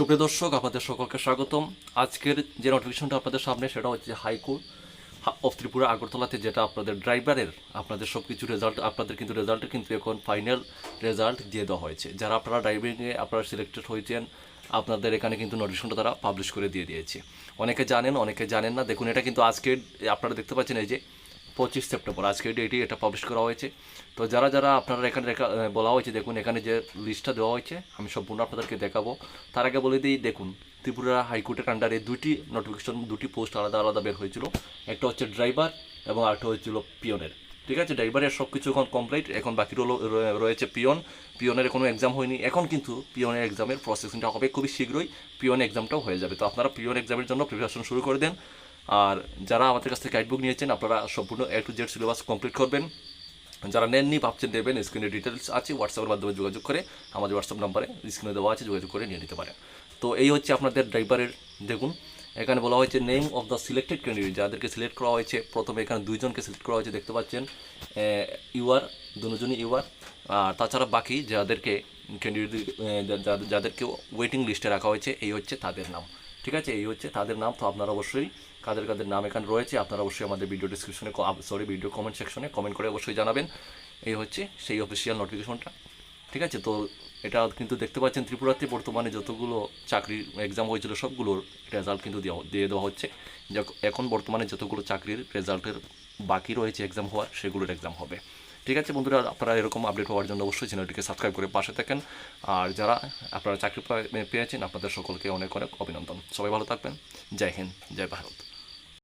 সুপ্রিয় দর্শক, আপনাদের সকলকে স্বাগতম। আজকের যে নোটিফিকেশনটা আপনাদের সামনে, সেটা হচ্ছে হাইকোর্ট অফ ত্রিপুরা আগরতলাতে, যেটা আপনাদের ড্রাইভারের আপনাদের সব কিছু রেজাল্ট আপনাদের কিন্তু রেজাল্টে কিন্তু এখন ফাইনাল রেজাল্ট দিয়ে দেওয়া হয়েছে। যারা আপনারা ড্রাইভিংয়ে আপনারা সিলেক্টেড হয়েছেন, আপনাদের এখানে কিন্তু নোটিফিকেশনটা তারা পাবলিশ করে দিয়ে দিয়েছে। অনেকে জানেন অনেকে জানেন না। দেখুন, এটা কিন্তু আজকে আপনারা দেখতে পাচ্ছেন এই যে পঁচিশ সেপ্টেম্বর, আজকে ডেটে এটা পাবলিশ করা হয়েছে। তো যারা যারা আপনারা এখানে বলা হয়েছে, দেখুন, এখানে যে লিস্টটা দেওয়া হয়েছে, আমি সম্পূর্ণ আপনাদেরকে দেখাবো। তার আগে বলে দিই, দেখুন, ত্রিপুরা হাইকোর্টের আন্ডারে দুটি নোটিফিকেশন দুটি পোস্ট আলাদা আলাদা বের হয়েছিল। একটা হচ্ছে ড্রাইভার এবং আরেকটা হয়েছিল পিয়নের ঠিক আছে? ড্রাইভারের সব কিছু এখন কমপ্লিট এখন বাকি রয়েছে পিয়ন পিয়নের কোনো এক্সাম হয়নি। এখন কিন্তু পিয়নের এক্সামের প্রসেসিংটা হবে খুবই শীঘ্রই। পিয়ন এক্সামটাও হয়ে যাবে। তো আপনারা পিয়ন এক্সামের জন্য প্রিপারেশন শুরু করে দেন। আর যারা আমাদের কাছ থেকে গাইডবুক নিয়েছেন, আপনারা সম্পূর্ণ A to Z syllabus complete করবেন। যারা নেননি, ভাবছেন দেবেন স্ক্রিনে ডিটেলস আছে হোয়াটসঅ্যাপের মাধ্যমে যোগাযোগ করে আমাদের হোয়াটসঅ্যাপ নাম্বারে স্ক্রিনে দেওয়া আছে, যোগাযোগ করে নিয়ে নিতে পারেন। তো এই হচ্ছে আপনাদের ড্রাইভারের দেখুন, এখানে বলা হয়েছে name of the selected candidate যাদেরকে সিলেক্ট করা হয়েছে, প্রথমে এখানে দুইজনকে সিলেক্ট করা হয়েছে, দেখতে পাচ্ছেন ইউআর দুজনই ইউআর আর তাছাড়া বাকি যাদেরকে ক্যান্ডিডেট যাদেরকে ওয়েটিং লিস্টে রাখা হয়েছে, এই হচ্ছে তাদের নাম। ঠিক আছে, এই হচ্ছে তাদের নাম, তো আপনারা অবশ্যই কাদের কাদের নাম এখানে রয়েছে, আপনারা অবশ্যই আমাদের ভিডিও ডিসক্রিপশনে সরি ভিডিও কমেন্ট সেকশনে কমেন্ট করে অবশ্যই জানাবেন। এই হচ্ছে সেই অফিসিয়াল নোটিফিকেশনটা ঠিক আছে? তো এটা কিন্তু দেখতে পাচ্ছেন ত্রিপুরাতে বর্তমানে যতগুলো চাকরির এক্সাম হয়েছিল সবগুলোর রেজাল্ট কিন্তু দিয়ে দেওয়া হচ্ছে। এখন বর্তমানে যতগুলো চাকরির রেজাল্টের বাকি রয়েছে এক্সাম হওয়ার, সেগুলোর এক্সাম হবে। ঠিক আছে বন্ধুরা, আপনারা এরকম আপডেট হওয়ার জন্য অবশ্যই চ্যানেলটিকে সাবস্ক্রাইব করে পাশে থাকেন। আর যারা আপনারা চাকরি পেয়েছেন, আপনাদের সকলকে অনেক অনেক অভিনন্দন। সবাই ভালো থাকবেন। জয় হিন্দ, জয় ভারত।